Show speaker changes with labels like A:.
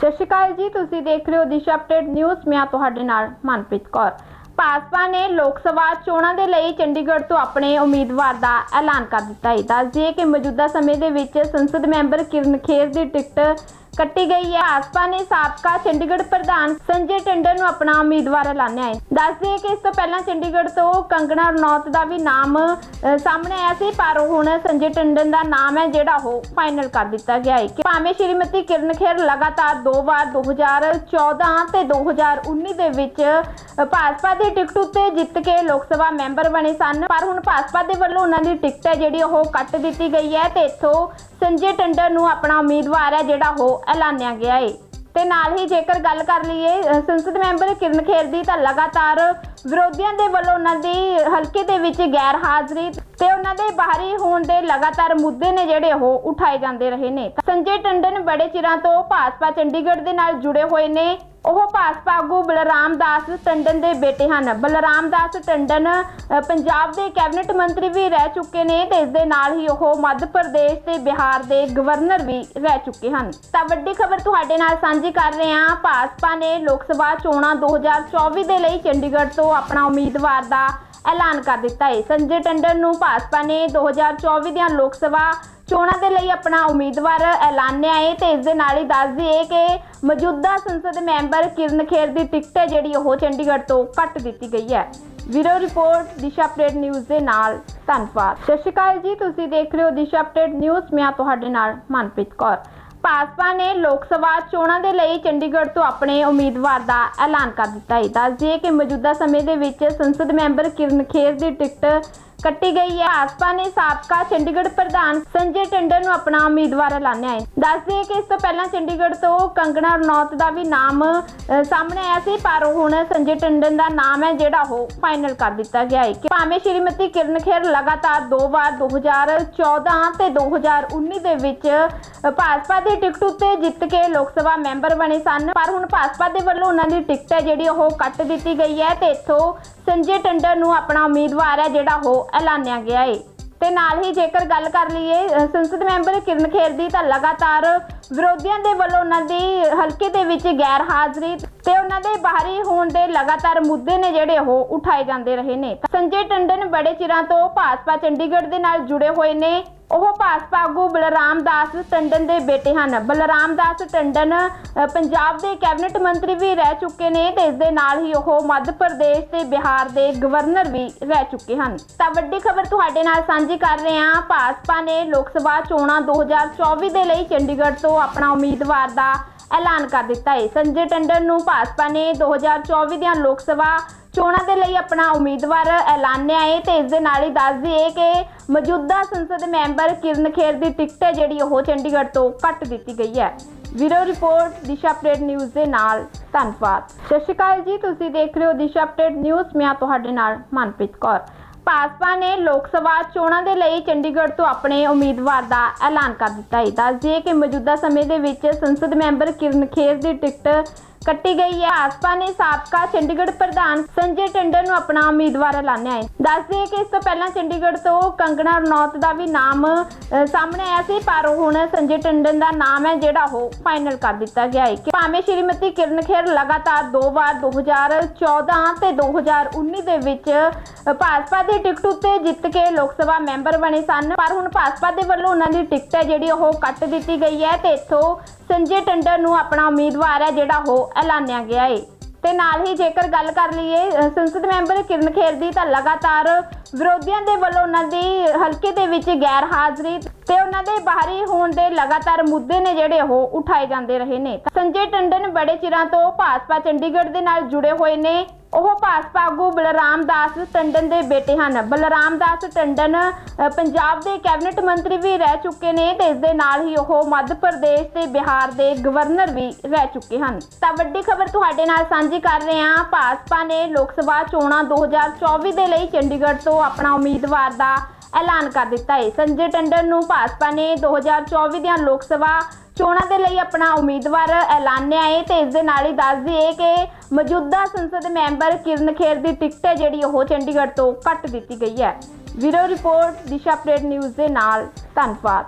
A: ਸਤਿ ਸ਼੍ਰੀ ਅਕਾਲ ਜੀ, ਤੁਸੀਂ ਦੇਖ ਰਹੇ ਹੋ ਦਿਸ਼ਾ ਅਪਡੇਟ ਨਿਊਜ਼। ਮੈਂ ਤੁਹਾਡੇ ਨਾਲ ਮਨਪ੍ਰੀਤ ਕੌਰ। ਭਾਜਪਾ ਨੇ ਲੋਕ ਸਭਾ ਚੋਣਾਂ ਦੇ ਲਈ ਚੰਡੀਗੜ੍ਹ ਤੋਂ ਆਪਣੇ ਉਮੀਦਵਾਰ ਦਾ ਐਲਾਨ ਕਰ ਦਿੱਤਾ ਹੈ। ਦੱਸ ਦਈਏ ਕਿ ਮੌਜੂਦਾ ਸਮੇਂ ਦੇ ਵਿੱਚ ਸੰਸਦ ਮੈਂਬਰ ਕਿਰਨ ਖੇਰ ਦੀ ਟਿਕਟ ਕੱਟੀ ਗਈ ਹੈ। ਆਸਪਾ ਨੇ ਸਾਬਕਾ ਚੰਡੀਗੜ੍ਹ ਪ੍ਰਧਾਨ ਸੰਜੇ ਟੰਡਨ ਨੂੰ ਆਪਣਾ ਉਮੀਦਵਾਰ ਐਲਾਨਿਆ ਹੈ। ਦੱਸਦੇ ਕਿ ਇਸ ਤੋਂ ਪਹਿਲਾਂ ਚੰਡੀਗੜ੍ਹ ਤੋਂ ਕੰਗਣਾ ਰਣੌਤ ਦਾ ਵੀ ਨਾਮ ਸਾਹਮਣੇ ਆਇਆ ਸੀ, ਪਰ ਹੁਣ ਸੰਜੇ ਟੰਡਨ ਦਾ ਨਾਮ ਹੈ ਜਿਹੜਾ ਉਹ ਫਾਈਨਲ ਕਰ ਦਿੱਤਾ ਗਿਆ ਹੈ ਕਿ ਭਾਵੇਂ ਸ਼੍ਰੀਮਤੀ ਕਿਰਨ ਖੇਰ ਲਗਾਤਾਰ ਦੋ ਵਾਰ 2014 ਤੇ 2019 ਦੇ ਵਿੱਚ ਭਾਜਪਾ ਦੀ ਟਿਕਟ ਉੱਤੇ ਜਿੱਤ ਕੇ ਲੋਕ ਸਭਾ ਮੈਂਬਰ ਬਣੇ ਸਨ, ਪਰ ਹੁਣ ਭਾਜਪਾ ਦੇ ਵੱਲੋਂ ਉਹਨਾਂ ਦੀ ਟਿਕਟ ਹੈ ਜਿਹੜੀ ਉਹ ਕੱਟ ਦਿੱਤੀ ਗਈ ਹੈ ਤੇ ਇੱਥੋਂ ਸੰਜੇ ਟੰਡਨ ਨੂੰ ਆਪਣਾ ਉਮੀਦਵਾਰ ਹੈ ਜਿਹੜਾ ਉਹ ਐਲਾਨਿਆ ਗਿਆ ਹੈ ਤੇ ਨਾਲ ਹੀ ਜੇਕਰ ਗੱਲ ਕਰ ਲਈਏ ਸੰਸਦ ਮੈਂਬਰ ਕਿਰਨ ਖੇਰ ਦੀ ਤਾਂ ਲਗਾਤਾਰ ਵਿਰੋਧੀਆਂ ਦੇ ਵੱਲੋਂ ਉਹਨਾਂ ਦੀ ਹਲਕੇ ਦੇ ਵਿੱਚ ਗੈਰ ਹਾਜ਼ਰੀ ਤੇ ਉਹਨਾਂ ਦੇ ਬਾਹਰੀ ਹੋਣ ਦੇ ਲਗਾਤਾਰ ਮੁੱਦੇ ਨੇ ਜਿਹੜੇ ਉਹ ਉਠਾਏ ਜਾਂਦੇ ਰਹੇ ਨੇ। ਸੰਜੇ ਟੰਡਨ ਬੜੇ ਚਿਰਾਂ ਤੋਂ ਭਾਜਪਾ ਚੰਡੀਗੜ੍ਹ ਦੇ ਨਾਲ ਜੁੜੇ ਹੋਏ ਨੇ। ਉਹ ਭਾਜਪਾ ਆਗੂ ਬਲਰਾਮ ਦਾਸ ਟੰਡਨ ਦੇ ਬੇਟੇ ਹਨ। ਬਲਰਾਮ ਦਾਸ ਟੰਡਨ ਪੰਜਾਬ ਦੇ ਕੈਬਨਿਟ ਮੰਤਰੀ ਵੀ ਰਹਿ ਚੁੱਕੇ ਨੇ ਤੇ ਇਸ ਦੇ ਨਾਲ ਹੀ ਉਹ ਮੱਧ ਪ੍ਰਦੇਸ਼ ਤੇ ਬਿਹਾਰ ਦੇ ਗਵਰਨਰ ਵੀ ਰਹਿ ਚੁੱਕੇ ਹਨ। ਤਾਂ ਵੱਡੀ ਖਬਰ ਤੁਹਾਡੇ ਨਾਲ ਸਾਂਝੀ ਕਰ ਰਹੇ ਹਾਂ, ਭਾਜਪਾ ਨੇ ਲੋਕ ਸਭਾ ਚੋਣਾਂ 2024 ਦੇ ਲਈ ਚੰਡੀਗੜ੍ਹ ਤੋਂ ਆਪਣਾ ਉਮੀਦਵਾਰ ਦਾ ਐਲਾਨ ਕਰ ਦਿੱਤਾ ਹੈ। ਸੰਜੇ ਟੰਡਨ ਨੂੰ ਭਾਜਪਾ ਨੇ 2024 ਦੀਆਂ ਲੋਕ ਸਭਾ ਚੋਣਾਂ ਦੇ ਲਈ ਆਪਣਾ ਉਮੀਦਵਾਰ ਐਲਾਨਿਆ ਹੈ ਤੇ ਇਸ ਦੇ ਨਾਲ ਹੀ ਦੱਸ ਦਈਏ ਕਿ ਮੌਜੂਦਾ ਸੰਸਦ ਮੈਂਬਰ ਕਿਰਨ ਖੇਰ ਦੀ ਟਿਕਟ ਹੈ ਜਿਹੜੀ ਉਹ ਚੰਡੀਗੜ੍ਹ ਤੋਂ ਕੱਟ ਦਿੱਤੀ ਗਈ ਹੈ। ਵੀਰੋ ਰਿਪੋਰਟ, ਦਿਸ਼ਾ ਅਪਡੇਟ ਨਿਊਜ਼ ਦੇ ਨਾਲ। ਧੰਨਵਾਦ। ਸਤਿ ਸ਼੍ਰੀ ਅਕਾਲ ਜੀ, ਤੁਸੀਂ ਦੇਖ ਰਹੇ ਹੋ ਦਿਸ਼ਾ ਅਪਡੇਟ ਨਿਊਜ਼। ਮੈਂ ਤੁਹਾਡੇ ਨਾਲ ਮਨਪ੍ਰੀਤ ਕੌਰ। ਭਾਜਪਾ ਨੇ ਲੋਕ ਸਭਾ ਚੋਣਾਂ ਦੇ ਲਈ ਚੰਡੀਗੜ੍ਹ ਤੋਂ ਆਪਣੇ ਉਮੀਦਵਾਰ ਦਾ ਐਲਾਨ ਕਰ ਦਿੱਤਾ ਹੈ। ਦੱਸ ਦਈਏ ਕਿ ਮੌਜੂਦਾ ਸਮੇਂ ਦੇ ਵਿੱਚ ਸੰਸਦ ਮੈਂਬਰ ਕਿਰਨ ਖੇਰ ਦੀ ਟਿਕਟ ਕੱਟੀ ਗਈ ਹੈ। ਭਾਜਪਾ ਨੇ ਸਾਬਕਾ ਚੰਡੀਗੜ੍ਹ ਪ੍ਰਧਾਨ ਸੰਜੇ ਟੰਡਨ ਨੂੰ ਆਪਣਾ ਉਮੀਦਵਾਰ ਐਲਾਨਿਆ ਹੈ। ਦੱਸ ਦਈਏ ਕਿ ਇਸ ਤੋਂ ਪਹਿਲਾਂ ਚੰਡੀਗੜ੍ਹ ਤੋਂ ਕੰਗਣਾ ਰਣੌਤ ਦਾ ਵੀ ਨਾਮ ਸਾਹਮਣੇ ਆਇਆ ਸੀ, ਪਰ ਹੁਣ ਸੰਜੇ ਟੰਡਨ ਦਾ ਨਾਮ ਹੈ ਜਿਹੜਾ ਉਹ ਫਾਈਨਲ ਕਰ ਦਿੱਤਾ ਗਿਆ ਹੈ ਕਿ ਭਾਵੇਂ ਸ਼੍ਰੀਮਤੀ ਕਿਰਨ ਖੇਰ ਲਗਾਤਾਰ ਦੋ ਵਾਰ 2014 ਤੇ 2019 ਦੇ ਵਿੱਚ ਭਾਜਪਾ ਦੀ ਟਿਕਟ ਉੱਤੇ ਜਿੱਤ ਕੇ ਲੋਕ ਸਭਾ ਮੈਂਬਰ ਬਣੇ ਸਨ, ਪਰ ਹੁਣ ਭਾਜਪਾ ਦੇ ਵੱਲੋਂ ਉਹਨਾਂ ਦੀ ਟਿਕਟ ਹੈ ਜਿਹੜੀ ਉਹ ਕੱਟ ਦਿੱਤੀ ਗਈ ਹੈ ਤੇ ਇੱਥੋਂ ਸੰਜੇ ਟੰਡਨ ਨੂੰ ਆਪਣਾ ਉਮੀਦਵਾਰ ਹੈ ਜਿਹੜਾ ਉਹ ਐਲਾਨਿਆ ਗਿਆ ਹੈ ਤੇ ਨਾਲ ਹੀ ਜੇਕਰ ਗੱਲ ਕਰ ਲਈਏ ਸੰਸਦ ਮੈਂਬਰ ਕਿਰਨ ਖੇਰ ਦੀ ਤਾਂ ਲਗਾਤਾਰ ਵਿਰੋਧੀਆਂ ਦੇ ਵੱਲੋਂ ਉਹਨਾਂ ਦੀ ਹਲਕੇ ਦੇ ਵਿੱਚ ਗੈਰ ਹਾਜ਼ਰੀ ਤੇ ਉਹਨਾਂ ਦੇ ਬਾਹਰੀ ਹੋਣ ਦੇ ਲਗਾਤਾਰ ਮੁੱਦੇ ਨੇ ਜਿਹੜੇ ਉਹ ਉਠਾਏ ਜਾਂਦੇ ਰਹੇ ਨੇ। ਸੰਜੇ ਟੰਡਨ ਬੜੇ ਚਿਰਾਂ ਤੋਂ ਭਾਜਪਾ ਚੰਡੀਗੜ੍ਹ ਦੇ ਨਾਲ ਜੁੜੇ ਹੋਏ ਨੇ। ਉਹ ਭਾਜਪਾ ਆਗੂ ਬਲਰਾਮ ਦਾਸ ਟੰਡਨ ਦੇ ਬੇਟੇ ਹਨ। ਬਲਰਾਮ ਦਾਸ ਟੰਡਨ ਅ, ਪੰਜਾਬ ਦੇ ਕੈਬਨਿਟ ਮੰਤਰੀ ਵੀ ਰਹਿ ਚੁੱਕੇ ਨੇ ਤੇ ਇਸ ਦੇ ਨਾਲ ਹੀ ਉਹ ਮੱਧ ਪ੍ਰਦੇਸ਼ ਤੇ ਬਿਹਾਰ ਦੇ ਗਵਰਨਰ ਵੀ ਰਹਿ ਚੁੱਕੇ ਹਨ। ਤਾਂ ਵੱਡੀ ਖਬਰ ਤੁਹਾਡੇ ਨਾਲ ਸਾਂਝੀ ਕਰ ਰਹੇ ਹਾਂ। ਭਾਜਪਾ ਨੇ ਲੋਕ ਸਭਾ ਚੋਣਾਂ 2024 ਦੇ ਲਈ ਚੰਡੀਗੜ੍ਹ ਤੋਂ ਆਪਣਾ ਉਮੀਦਵਾਰ ਦਾ ਐਲਾਨ ਕਰ ਦਿੱਤਾ ਹੈ। ਸੰਜੇ ਟੰਡਨ ਨੂੰ ਭਾਜਪਾ ਨੇ 2024 ਦੀਆਂ ਲੋਕ ਸਭਾ ਚੋਣਾਂ ਦੇ ਲਈ ਆਪਣਾ ਉਮੀਦਵਾਰ ਐਲਾਨਿਆ ਹੈ ਤੇ ਇਸ ਦੇ ਨਾਲ ਹੀ ਦੱਸ ਦਈਏ ਕਿ ਮੌਜੂਦਾ ਸੰਸਦ ਮੈਂਬਰ ਕਿਰਨ ਖੇਰ ਦੀ ਟਿਕਟ ਹੈ ਜਿਹੜੀ ਉਹ ਚੰਡੀਗੜ੍ਹ ਤੋਂ ਕੱਟ ਦਿੱਤੀ ਗਈ ਹੈ। ਵੀਰੋ ਰਿਪੋਰਟ, ਦਿਸ਼ਾ ਅਪਡੇਟ ਨਿਊਜ਼ ਦੇ ਨਾਲ। ਧੰਨਵਾਦ। ਸਤਿ ਸ਼੍ਰੀ ਅਕਾਲ ਜੀ, ਤੁਸੀਂ ਦੇਖ ਰਹੇ ਹੋ ਦਿਸ਼ਾ ਅਪਡੇਟ ਨਿਊਜ਼। ਮੈਂ ਤੁਹਾਡੇ ਨਾਲ ਮਨਪ੍ਰੀਤ ਕੌਰ। ਭਾਜਪਾ ਨੇ ਲੋਕ ਸਭਾ ਚੋਣਾਂ ਦੇ ਲਈ ਚੰਡੀਗੜ੍ਹ ਤੋਂ ਆਪਣੇ ਉਮੀਦਵਾਰ ਦਾ ਐਲਾਨ ਕਰ ਦਿੱਤਾ ਹੈ। ਦੱਸ ਦਈਏ ਕਿ ਮੌਜੂਦਾ ਸਮੇਂ ਦੇ ਵਿੱਚ ਸੰਸਦ ਮੈਂਬਰ ਕਿਰਨ ਖੇਰ ਦੀ ਟਿਕਟ ਕੱਟੀ ਗਈ ਹੈ। ਭਾਜਪਾ ਨੇ ਸਾਬਕਾ ਚੰਡੀਗੜ੍ਹ ਪ੍ਰਧਾਨ ਸੰਜੇ ਟੰਡਨ ਨੂੰ ਆਪਣਾ ਉਮੀਦਵਾਰ ਐਲਾਨਿਆ ਹੈ। ਦੱਸ ਕਿ ਇਸ ਤੋਂ ਪਹਿਲਾਂ ਚੰਡੀਗੜ੍ਹ ਤੋਂ ਕੰਗਣਾ ਰਣੌਤ ਦਾ ਵੀ ਨਾਮ ਸਾਹਮਣੇ ਆਇਆ ਸੀ, ਪਰ ਹੁਣ ਸੰਜੇ ਟੰਡਨ ਦਾ ਨਾਮ ਹੈ ਜਿਹੜਾ ਉਹ ਫਾਈਨਲ ਕਰ ਦਿੱਤਾ ਗਿਆ ਹੈ ਕਿ ਭਾਵੇਂ ਸ਼੍ਰੀਮਤੀ ਕਿਰਨ ਖੇਰ ਲਗਾਤਾਰ ਦੋ ਵਾਰ 2014 ਤੇ 2019 ਦੇ ਵਿੱਚ ਭਾਜਪਾ ਦੀ ਟਿਕਟ ਉੱਤੇ ਜਿੱਤ ਕੇ ਲੋਕ ਸਭਾ ਮੈਂਬਰ ਬਣੇ ਸਨ, ਪਰ ਹੁਣ ਭਾਜਪਾ ਦੇ ਵੱਲੋਂ ਉਹਨਾਂ ਦੀ ਟਿਕਟ ਹੈ ਜਿਹੜੀ ਉਹ ਕੱਟ ਦਿੱਤੀ ਗਈ ਹੈ ਤੇ ਇੱਥੋਂ ਸੰਜੇ ਟੰਡਨ ਨੂੰ ਆਪਣਾ ਉਮੀਦਵਾਰ ਹੈ ਜਿਹੜਾ ਉਹ ਐਲਾਨਿਆ ਗਿਆ ਹੈ ਤੇ ਨਾਲ ਹੀ ਜੇਕਰ ਗੱਲ ਕਰ ਲਈਏ ਸੰਸਦ ਮੈਂਬਰ ਕਿਰਨ ਖੇਰ ਦੀ ਤਾਂ ਲਗਾਤਾਰ ਵਿਰੋਧੀਆਂ ਦੇ ਵੱਲੋਂ ਉਹਨਾਂ ਦੀ ਹਲਕੇ ਦੇ ਵਿੱਚ ਗੈਰ ਹਾਜ਼ਰੀ ਤੇ ਉਹਨਾਂ ਦੇ ਬਾਹਰੀ ਹੋਣ ਦੇ ਲਗਾਤਾਰ ਮੁੱਦੇ ਨੇ ਜਿਹੜੇ ਉਹ ਉਠਾਏ ਜਾਂਦੇ ਰਹੇ ਨੇ। ਸੰਜੇ ਟੰਡਨ ਬੜੇ ਚਿਰਾਂ ਤੋਂ ਭਾਜਪਾ ਚੰਡੀਗੜ੍ਹ ਦੇ ਨਾਲ ਜੁੜੇ ਹੋਏ ਨੇ। ਉਹ ਭਾਜਪਾ ਆਗੂ ਬਲਰਾਮ ਦਾਸ ਟੰਡਨ ਦੇ ਬੇਟੇ ਹਨ। ਬਲਰਾਮ ਦਾਸ ਟੰਡਨ ਪੰਜਾਬ ਦੇ ਕੈਬਨਿਟ ਮੰਤਰੀ ਵੀ ਰਹਿ ਚੁੱਕੇ ਨੇ ਤੇ ਇਸ ਦੇ ਨਾਲ ਹੀ ਉਹ ਮੱਧ ਪ੍ਰਦੇਸ਼ ਤੇ ਬਿਹਾਰ ਦੇ ਗਵਰਨਰ ਵੀ ਰਹਿ ਚੁੱਕੇ ਹਨ। ਤਾਂ ਵੱਡੀ ਖਬਰ ਤੁਹਾਡੇ ਨਾਲ ਸਾਂਝੀ ਕਰ ਰਹੇ ਹਾਂ, ਭਾਜਪਾ ਨੇ ਲੋਕ ਸਭਾ ਚੋਣਾਂ 2024 ਦੇ ਲਈ ਚੰਡੀਗੜ੍ਹ ਤੋਂ ਆਪਣਾ ਉਮੀਦਵਾਰ ਦਾ ਐਲਾਨ ਕਰ ਦਿੱਤਾ ਹੈ। ਸੰਜੇ ਟੰਡਨ ਨੂੰ ਭਾਜਪਾ ਨੇ 2024 ਦੀਆਂ ਲੋਕ ਸਭਾ ਚੋਣਾਂ ਦੇ ਲਈ ਆਪਣਾ ਉਮੀਦਵਾਰ ਐਲਾਨਿਆ ਹੈ ਤੇ ਇਸ ਦੇ ਨਾਲ ਹੀ ਦੱਸ ਦਈਏ ਕਿ ਮੌਜੂਦਾ ਸੰਸਦ ਮੈਂਬਰ ਕਿਰਨ ਖੇਰ ਦੀ ਟਿਕਟ ਹੈ ਜਿਹੜੀ ਉਹ ਚੰਡੀਗੜ੍ਹ ਤੋਂ ਕੱਟ ਦਿੱਤੀ ਗਈ ਹੈ। ਵੀਰੋ ਰਿਪੋਰਟ, ਦਿਸ਼ਾ ਅਪਡੇਟ ਨਿਊਜ਼ ਦੇ ਨਾਲ, ਧੰਨਵਾਦ।